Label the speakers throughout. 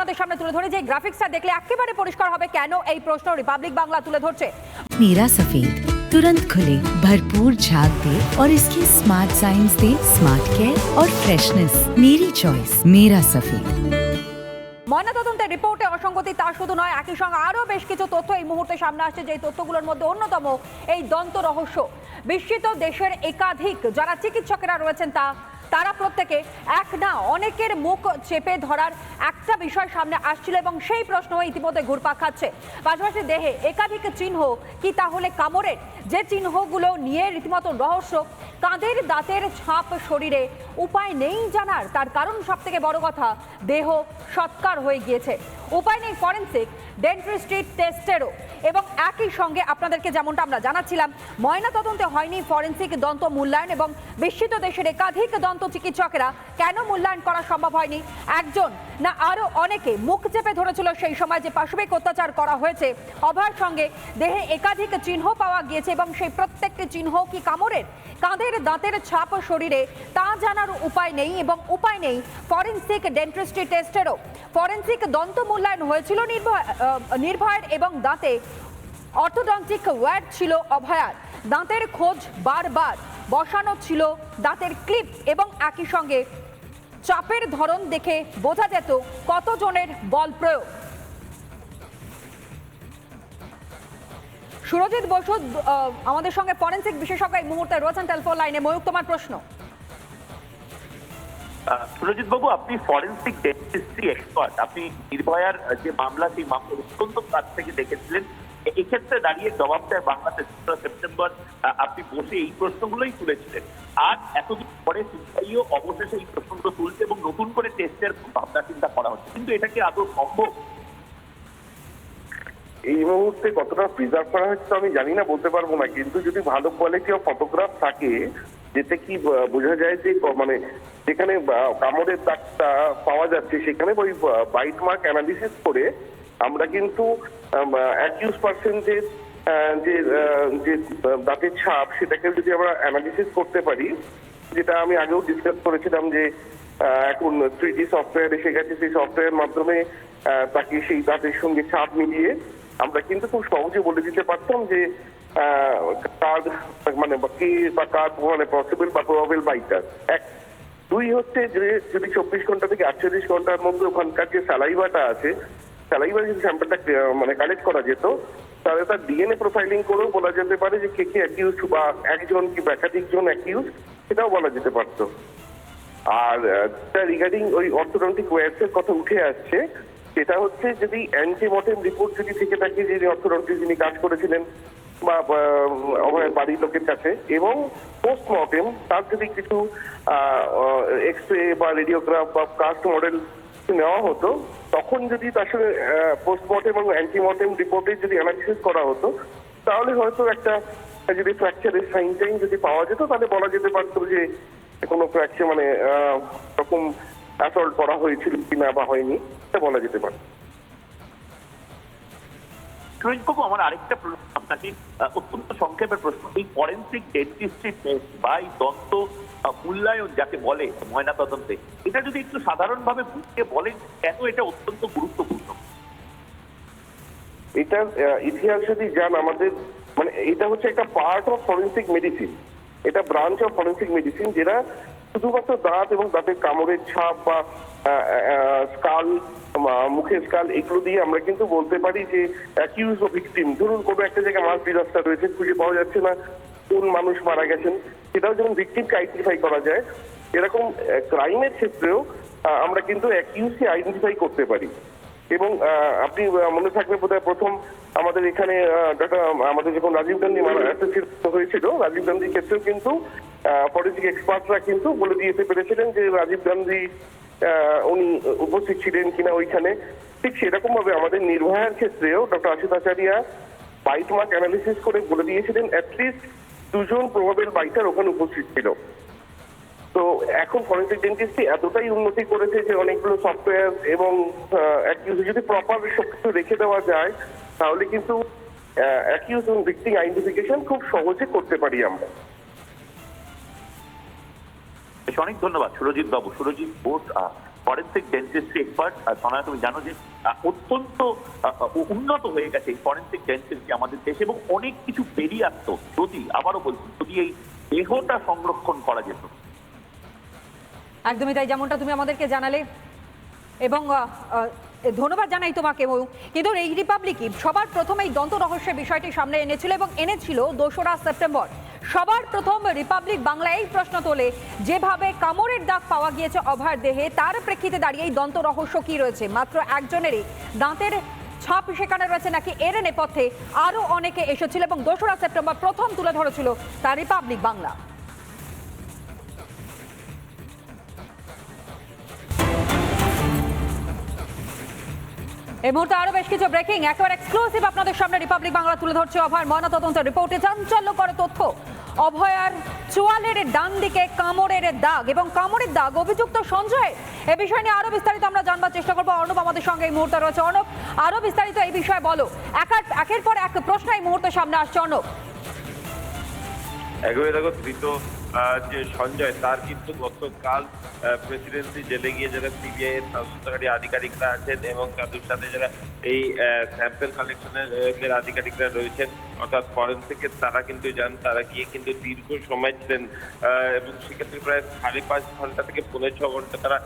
Speaker 1: আপনাদের সামনে তুলে ধরে যে গ্রাফিক্সটা দেখলে একেবারে পরিষ্কার হবে কেন এই প্রশ্ন রিপাবলিক বাংলা তুলে ধরছে
Speaker 2: नीरा सफेद तुरंत खुले भरपूर झाग दे और इसकी स्मार्ट साइंस दे स्मार्ट केयर और फ्रेशनेस मेरी चॉइस मेरा सफेद
Speaker 1: ময়নাতদন্তের রিপোর্টে অসঙ্গতি তা শুধু নয় একই সঙ্গে আরও বেশ কিছু তথ্য এই মুহূর্তে সামনে আসছে যে তথ্যগুলোর মধ্যে অন্যতম এই দন্ত রহস্য বিস্মিত দেশের একাধিক যারা চিকিৎসকেরা রয়েছেন তা তারা প্রত্যেকে এক না, অনেকের মুখ চেপে ধরার একটা বিষয় সামনে আসছিল এবং সেই প্রশ্ন ইতিমধ্যে ঘুরপাক খাচ্ছে। পাশাপাশি দেহে একাধিক চিহ্ন, কি তাহলে কামড়ের? যে চিহ্নগুলো নিয়ে রীতিমতো রহস্য, কাঁধের দাঁতের ছাপ শরীরে উপায় নেই জানার, তার কারণ সব থেকে বড় কথা, দেহ সৎকার হয়ে গিয়েছে। উপায় নেই ফরেন্সিক ডেন্টিস্ট্রি টেস্টেরও এবং একই সঙ্গে আপনাদেরকে যেমনটা আমরা জানাচ্ছিলাম ময়না তদন্তে হয়নি ফরেন্সিক দন্ত মূল্যায়ন এবং বিস্মিত দেশের একাধিক দন্ত চিকিৎসকেরা কেন মূল্যায়ন করা সম্ভব হয়নি? একজন না আরও অনেকে মুখ চেপে ধরেছিল সেই সময় যে পাশবিক অত্যাচার করা হয়েছে। অভয়ের সঙ্গে দেহে একাধিক চিহ্ন পাওয়া গিয়েছে এবং সেই প্রত্যেকটি চিহ্ন কি কামড়ের? কাঁধের দাঁতের ছাপ শরীরে, তা জানার উপায় নেই এবং উপায় নেই ফরেন্সিক ডেন্টিস্ট্রি টেস্টেরও ফরেন্সিক দন্ত মূল্যায়ন হয়েছিল নির্ভয় নির্ভয়ের এবং দাঁতে। অর্থোডন্টিক ওয়্যার ছিল অভয়ার। দাঁতের খোঁজ বারবার। বসানো ছিল দাঁতের ক্লিপ এবং একই সঙ্গে চাপের ধরন দেখে বোঝা যেত কতজনের বল প্রয়োগ। সুরজিৎ বসু আমাদের সঙ্গে ফরেন্সিক বিশেষজ্ঞ এই মুহূর্তে রয়েছেন টেলিফোন লাইনে। ময়ূক তোমার প্রশ্ন।
Speaker 3: সুরজিৎ বাবু আপনি ফরেন্সিক ডেন্টিস্ট্রি এক্সপার্ট আপনি নির্ভয়ার যে মামলা, সেই মামলা অত্যন্ত কাছ থেকে দেখেছিলেন। এক্ষেত্রে দাঁড়িয়ে জবাব দেয় বাংলাদেশ সেপ্টেম্বর। আপনি বসে এই প্রশ্নগুলোই তুলেছিলেন। আর এতদিন পরে সিবিআইও অবশেষে এই প্রশ্নগুলো তুলছে এবং নতুন করে টেস্টের ভাবনা চিন্তা করা হচ্ছে। কিন্তু এটা কি আদৌ সম্ভব?
Speaker 4: এই মুহূর্তে কতটা প্রিজার্ভ করা হচ্ছে আমি জানি না, বলতে পারব না। কিন্তু যদি ভালো কোয়ালিটি অফ ফটোগ্রাফ থাকে যেতে কি বোঝা যায় যে মানে যেখানে কামড়ের দাগটা পাওয়া যাচ্ছে, সেখানে ওই বাইট মার্ক অ্যানালিসিস করে আমরা কিন্তু অ্যাকিউজ পার্সেন্টের যে যে দাঁতের ছাপ, সেটাকে যদি আমরা অ্যানালিসিস করতে পারি, যেটা আমি আগেও ডিসকাস করেছিলাম যে এখন থ্রি ডি সফটওয়্যার এসে গেছে, সেই সফটওয়্যার মাধ্যমে তাকে সেই দাঁতের সঙ্গে ছাপ মিলিয়ে আমরা কিন্তু খুব সহজে বলে দিতে পারতাম যে আহ, কার মানে বা কে বা কার মানে পসিবল বা প্রবাবল বাইটার এক দুই হচ্ছে যে যদি চব্বিশ ঘণ্টা থেকে আটচল্লিশ ঘণ্টার মধ্যে ওখানকার যে স্যালাইভাটা আছে স্যালাইভা যদি স্যাম্পলটা মানে কালেক্ট করা যেত তাহলে তার ডিএনএ প্রোফাইলিং করেও বলা যেতে পারে যে কে কে অ্যাকিউজ বা একজন কি একাধিক জন অ্যাকিউজ সেটাও বলা যেতে পারতো। আর রিগার্ডিং ওই অর্থোডন্টিক ওয়্যার্সের কথা উঠে আসছে সেটা হচ্ছে যদি অ্যান্টিমর্টেম রিপোর্ট যদি থেকে থাকে যে অর্থোডন্টিক যিনি কাজ করেছিলেন বা আমার বাড়ির লোকের কাছে এবং পোস্টমর্টেম তার যদি কিছু এক্স রে বা রেডিওগ্রাফ বা কাস্ট মডেল নেওয়া হতো। তখন যদি তার সঙ্গে পোস্টমর্টেম এবং অ্যান্টিমর্টেম রিপোর্টে যদি অ্যানালিসিস করা হতো তাহলে হয়তো একটা যদি ফ্র্যাকচারের সাইন টাইন যদি পাওয়া যেত তাহলে বলা যেতে পারতো যে কোনো ফ্র্যাকচার মানে আহ, রকম অ্যাসল্ট করা হয়েছিল কিনা বা হয়নি এটা বলা যেতে পারে
Speaker 3: বাবু আমার আরেকটা প্রশ্ন আপনাকে অত্যন্ত সংক্ষেপের প্রশ্ন। এই ফরেন্সিক ডেন্টিস্ট্রি টেস্ট বা এই দন্ত মূল্যায়ন যাকে বলে ময়না তদন্তে এটা যদি একটু সাধারণভাবে বুঝতে বলেন কেন এটা অত্যন্ত গুরুত্বপূর্ণ?
Speaker 4: আহ, ইতিহাস যদি যান আমাদের মানে এটা হচ্ছে একটা পার্ট অফ ফরেন্সিক মেডিসিন এটা ব্রাঞ্চ অফ ফরেন্সিক মেডিসিন যেটা শুধুমাত্র দাঁত এবং দাঁতের কামড়ের ছাপ বা স্কাল মুখের স্কাল, এগুলো দিয়ে আমরা কিন্তু বলতে পারি যে অ্যাকিউজ ও ভিকটিম ধরুন কোনো একটা জায়গায় মাস ডিজাস্টার রয়েছে, খুঁজে পাওয়া যাচ্ছে না কোন মানুষ মারা গেছেন। সেটাও যেমন ভিকটিমকে আইডেন্টিফাই করা যায়, এরকম ক্রাইমের ক্ষেত্রেও আমরা কিন্তু অ্যাকিউজকে আইডেন্টিফাই করতে পারি। এবং আপনি মনে থাকবে বোধহয় প্রথম আমাদের এখানে আমাদের যখন রাজীব গান্ধী হয়েছিল। রাজীব গান্ধীর ক্ষেত্রেও কিন্তু ফরেন্সিক এক্সপার্টরা কিন্তু বলে দিতে পেরেছিলেন যে রাজীব গান্ধী উনি উপস্থিত ছিলেন কিনা ওইখানে। ঠিক সেরকম ভাবে আমাদের নির্ভয়ার ক্ষেত্রেও doctor Ashit Acharya bite mark analysis করে বলে দিয়েছিলেন অ্যাটলিস্ট দুজন প্রভাবের বাইটার ওখানে উপস্থিত ছিল। তো এখন ফরেন্সিক ডেন্টিস্ট্রি এতটাই উন্নতি করেছে যে অনেকগুলো সফটওয়্যার এবং যদি প্রপার সবকিছু রেখে দেওয়া যায়, তাহলে কিন্তু অ্যাকিউজ এবং ভিক্টিম আইডেন্টিফিকেশন খুব সহজে করতে পারি আমরা।
Speaker 3: বেশ, অনেক ধন্যবাদ সুরজিৎ বাবু। Surajit Bose forensic dentistry expert সনায় তুমি জানো যে অত্যন্ত উন্নত হয়ে গেছে ফরেন্সিক ডেন্টিস্ট্রি আমাদের দেশে এবং অনেক কিছু বেরিয়ে আসতো। যদি আবারও বলছি যদি এই দেহটা সংরক্ষণ করা যেত।
Speaker 1: একদমই তাই যেমনটা তুমি আমাদেরকে জানালে। এবং ধন্যবাদ জানাই তোমাকে ময়ূর কিন্তু এই রিপাবলিকই সবার প্রথম এই দন্ত রহস্যের বিষয়টি সামনে এনেছিল এবং এনেছিল দোসরা সেপ্টেম্বর। সবার প্রথম রিপাবলিক বাংলা এই প্রশ্ন তোলে, যেভাবে কামড়ের দাগ পাওয়া গিয়েছে অভার দেহে, তার প্রেক্ষিতে দাঁড়িয়ে এই দন্ত রহস্য কি রয়েছে? মাত্র একজনেরই দাঁতের ছাপ সেখানে রয়েছে নাকি এর নেপথ্যে আরও অনেকে এসেছিল এবং দোসরা সেপ্টেম্বর প্রথম তুলে ধরেছিল তার রিপাবলিক বাংলা। এই মুহূর্তে আরও বেশ কিছু ব্রেকিং একেবারে এক্সক্লুসিভ আপনাদের সামনে রিপাবলিক বাংলা তুলে ধরছে অভয়ের ময়নাতদন্ত রিপোর্টে চাঞ্চল্য করে তথ্য। অভয়ার চোয়ালের ডান দিকে কামড়ের দাগ এবং কামড়ের দাগ অভিযুক্ত সঞ্জয়। এ বিষয় নিয়ে আরও বিস্তারিত আমরা জানবার চেষ্টা করব। অর্ণব আমাদের সঙ্গে এই মুহূর্তে রয়েছে। অর্ণব, আরও বিস্তারিত এই বিষয়ে বলো। একার একের পর এক প্রশ্ন এই মুহূর্তে সামনে আসছে। অর্ণব।
Speaker 5: একবারে দেখো, ধৃত যে সঞ্জয়, তার কিন্তু গতকাল প্রেসিডেন্সি জেলে গিয়ে যারা সিবিআই এর তদন্তকারী আধিকারিকরা আছেন এবং তাদের সাথে যারা এই স্যাম্পেল কালেকশনের আধিকারিকরা রয়েছেন অর্থাৎ ফরেন্সিকের তারা কিন্তু যান, তারা গিয়ে কিন্তু দীর্ঘ সময় ছিলেন এবং সেক্ষেত্রে প্রায় সাড়ে পাঁচ ঘণ্টা থেকে পৌনে ছ ঘণ্টা তারা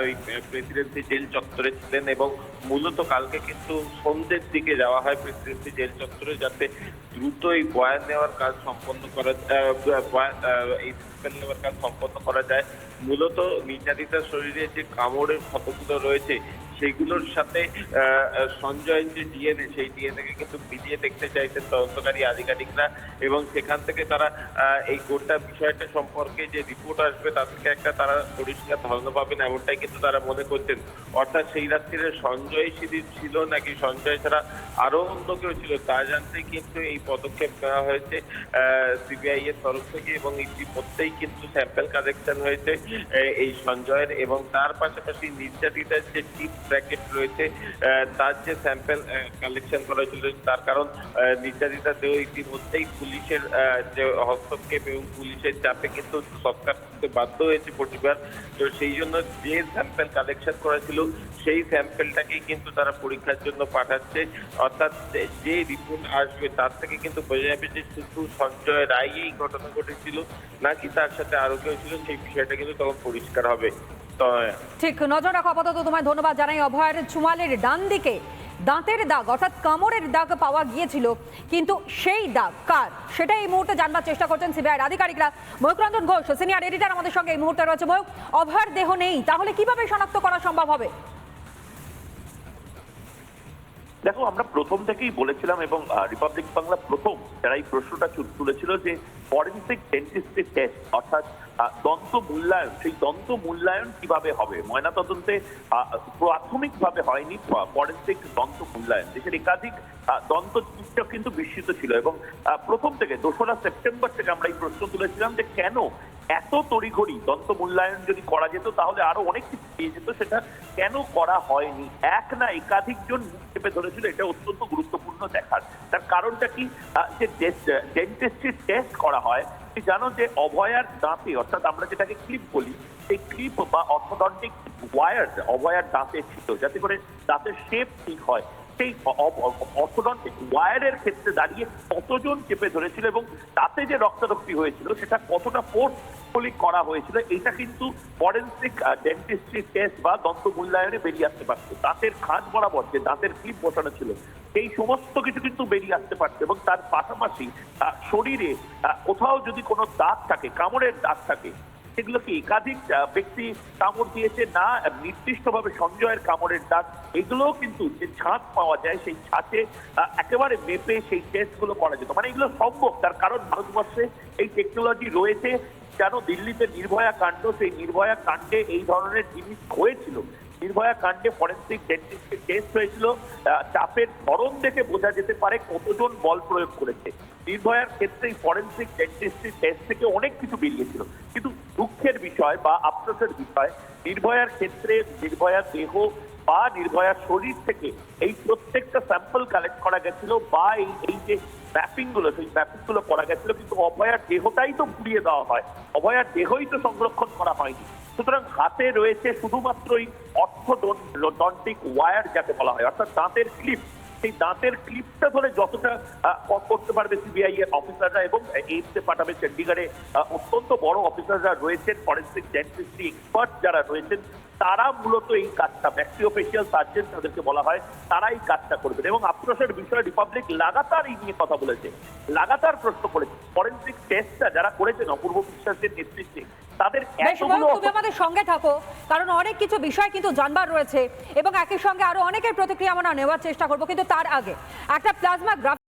Speaker 5: ওই প্রেসিডেন্সি জেল চত্বরে ছিলেন এবং মূলত কালকে কিন্তু সন্ধ্যের দিকে যাওয়া হয় প্রেসিডেন্সি জেল চত্বরে যাতে দ্রুত এই বয়ান নেওয়ার কাজ সম্পন্ন করা এই স্যাম্পেল নেওয়ার কাজ সম্পন্ন করা যায়। মূলত নির্যাতিতার শরীরে যে কামড়ের ক্ষতগুলো রয়েছে সেগুলোর সাথে সঞ্জয়ের যে ডিএনএ সেই ডিএনএ কে কিন্তু মিলিয়ে দেখতে চাইছেন তদন্তকারী আধিকারিকরা এবং সেখান থেকে তারা এই গোটা বিষয়টা সম্পর্কে যে রিপোর্ট আসবে তা থেকে একটা তারা পরিষ্কার ধারণা পাবেন এমনটাই কিন্তু তারা মনে করছেন। অর্থাৎ সেই রাত্রিরে সঞ্জয় সিদির ছিল নাকি সঞ্জয় ছাড়া আরও অন্য কেউ ছিল তা জানতে কিন্তু এই পদক্ষেপ নেওয়া হয়েছে সিবিআই এর তরফ থেকে এবং ইতিমধ্যেই কিন্তু স্যাম্পেল কালেকশন হয়েছে এই সঞ্জয়ের এবং তার পাশাপাশি নির্যাতিতার যে টিপ ব্র্যাকেট রয়েছে তার যে স্যাম্পেল কালেকশন করা হয়েছিল তার কারণ নির্যাতিতা দেহ ইতিমধ্যেই পুলিশের যে হস্তক্ষেপ এবং পুলিশের চাপে কিন্তু সৎকার করতে বাধ্য হয়েছে পরিবার তো সেই জন্য যে স্যাম্পেল কালেকশন করা ছিল সেই স্যাম্পেলটাকেই কিন্তু তারা পরীক্ষার জন্য পাঠাচ্ছে। অর্থাৎ যে- যে রিপোর্ট আসবে, তার থেকে কিন্তু বোঝা যাবে যে শুধু সঞ্জয় রায় এই ঘটনা ঘটেছিল, নাকি তার সাথে আরও কেউ ছিল, সেই বিষয়টা কিন্তু তখন পরিষ্কার হবে। তো
Speaker 1: ঠিক, নজর রাখো আপাতত, তোমায় ধন্যবাদ জানাই। অভয়ের চুমালের ডান দিকে দাঁতের দাগ, অর্থাৎ কামড়ের দাগ পাওয়া গিয়েছিল। কিন্তু সেই দাগ কার? সেটা এই মুহূর্তে জানবার চেষ্টা করছেন সিবিআইয়ের আধিকারিকরা। ময়ূকরঞ্জন ঘোষ, সিনিয়র এডিটর আমাদের সঙ্গে এই মুহূর্তে রয়েছে। ময়ূক অভয়ের দেহ নেই, তাহলে কীভাবে শনাক্ত করা সম্ভব হবে?
Speaker 3: দেখো আমরা প্রথম থেকেই বলেছিলাম এবং রিপাবলিক বাংলা প্রথম যারা এই প্রশ্নটা তুলেছিল যে ফরেন্সিক ডেন্টিস্ট্রি টেস্ট অর্থাৎ দন্ত মূল্যায়ন সেই দন্ত মূল্যায়ন কীভাবে হবে? ময়নাতদন্তে আহ, প্রাথমিকভাবে হয়নি ফরেন্সিক দন্ত মূল্যায়ন। দেশের একাধিক দন্ত চিকিৎসক কিন্তু বিস্মিত ছিল এবং প্রথম থেকে দোসরা সেপ্টেম্বর থেকে আমরা এই প্রশ্ন তুলেছিলাম যে কেন এত তড়িঘড়ি দন্ত মূল্যায়ন যদি করা যেত, তাহলে আরও অনেক কিছু পেয়ে যেত। সেটা কেন করা হয়নি? এক না একাধিক জন চেপে ধরেছিল, এটা অত্যন্ত গুরুত্বপূর্ণ দেখার। তার কারণটা কি? যে ডেন্টিস্ট্রি টেস্ট করা হয় জানো যে অভয়ার দাঁতে, অর্থাৎ আমরা যেটাকে ক্লিপ বলি, সেই ক্লিপ বা অর্থোডন্টিক ওয়ার অভয়ার দাঁতে ছিল, যাতে করে দাঁতের শেপ ঠিক হয়। সেই অর্থোডন্টিক ওয়ারের ক্ষেত্রে দাঁড়িয়ে কতজন চেপে ধরেছিল এবং তাতে যে রক্তারক্তি হয়েছিল, সেটা কতটা ফোর্সফুলি করা হয়েছিল এটা কিন্তু ফরেন্সিক ডেন্টিস্ট্রি টেস্ট বা দন্ত মূল্যায়নে বেরিয়ে আসতে পারত। দাঁতের খাঁজ বরাবর যে দাঁতের ক্লিপ বসানো ছিল, সেই সমস্ত কিছু কিন্তু বেরিয়ে আসতে পারত এবং তার পাশাপাশি শরীরে কোথাও যদি কোনো দাগ থাকে, কামড়ের দাগ থাকে সেগুলো কি একাধিক ব্যক্তি কামড় দিয়েছে না, নির্দিষ্টভাবে সঞ্জয়ের কামড়ের দাগ, এগুলোও কিন্তু যে ছাঁচ পাওয়া যায়, সেই ছাঁচে একেবারে মেপে সেই টেস্টগুলো করা যেত। মানে এগুলো সম্ভব, তার কারণ ভারতবর্ষে এই টেকনোলজি রয়েছে। কেন দিল্লিতে নির্ভয়া কাণ্ড, সেই নির্ভয়া কাণ্ডে এই ধরনের জিনিস হয়েছিল। নির্ভয়া কাণ্ডে ফরেন্সিক ডেন্টিস্টের টেস্ট হয়েছিল। চাপের ধরন দেখে বোঝা যেতে পারে কতজন বল প্রয়োগ করেছে। নির্ভয়ার ক্ষেত্রে ফরেন্সিক ডেন্টিস্ট্রি টেস্ট থেকে অনেক কিছু বেরিয়েছিল। কিন্তু দুঃখের বিষয় বা আফসোসের বিষয়, নির্ভয়ার ক্ষেত্রে নির্ভয়ার দেহ বা নির্ভয়ার শরীর থেকে এই প্রত্যেকটা স্যাম্পল কালেক্ট করা গেছিল বা এই এই যে ম্যাপিংগুলো সেই ম্যাপিংগুলো করা গেছিল। কিন্তু অভয়ার দেহটাই তো পুড়িয়ে দেওয়া হয়। অভয়ার দেহই তো সংরক্ষণ করা হয়নি। সুতরাং হাতে রয়েছে শুধুমাত্রই অর্থোডন্টিক ওয়ার যাকে বলা হয়, অর্থাৎ দাঁতের ক্লিপ। সেই দাঁতের ক্লিপটা ধরে যতটা করতে পারবে সিবিআই এর অফিসাররা এবং এইমসে পাঠাবে চণ্ডীগড়ে অত্যন্ত বড় অফিসাররা রয়েছেন ফরেন্সিক ডেন্টিস্ট্রি এক্সপার্ট যারা রয়েছেন, তারা মূলত এই কাজটা, ব্যক্তি ম্যাক্সিওফেশিয়াল সার্জন তাদেরকে বলা হয় তারা এই কাজটা করবেন। এবং আক্রোশের বিষয়ে রিপাবলিক লাগাতার এই নিয়ে কথা বলেছে, লাগাতার প্রশ্ন করেছে। ফরেন্সিক টেস্টটা যারা করেছেন, অপূর্ব বিশ্বাসের নেতৃত্বে তাদের
Speaker 1: তুমি আমাদের সঙ্গে থাকো কারণ অনেক কিছু বিষয় কিন্তু জানবার রয়েছে এবং একই সঙ্গে আরও অনেকের প্রতিক্রিয়া আমরা নেওয়ার চেষ্টা করব কিন্তু তার আগে একটা প্লাজমা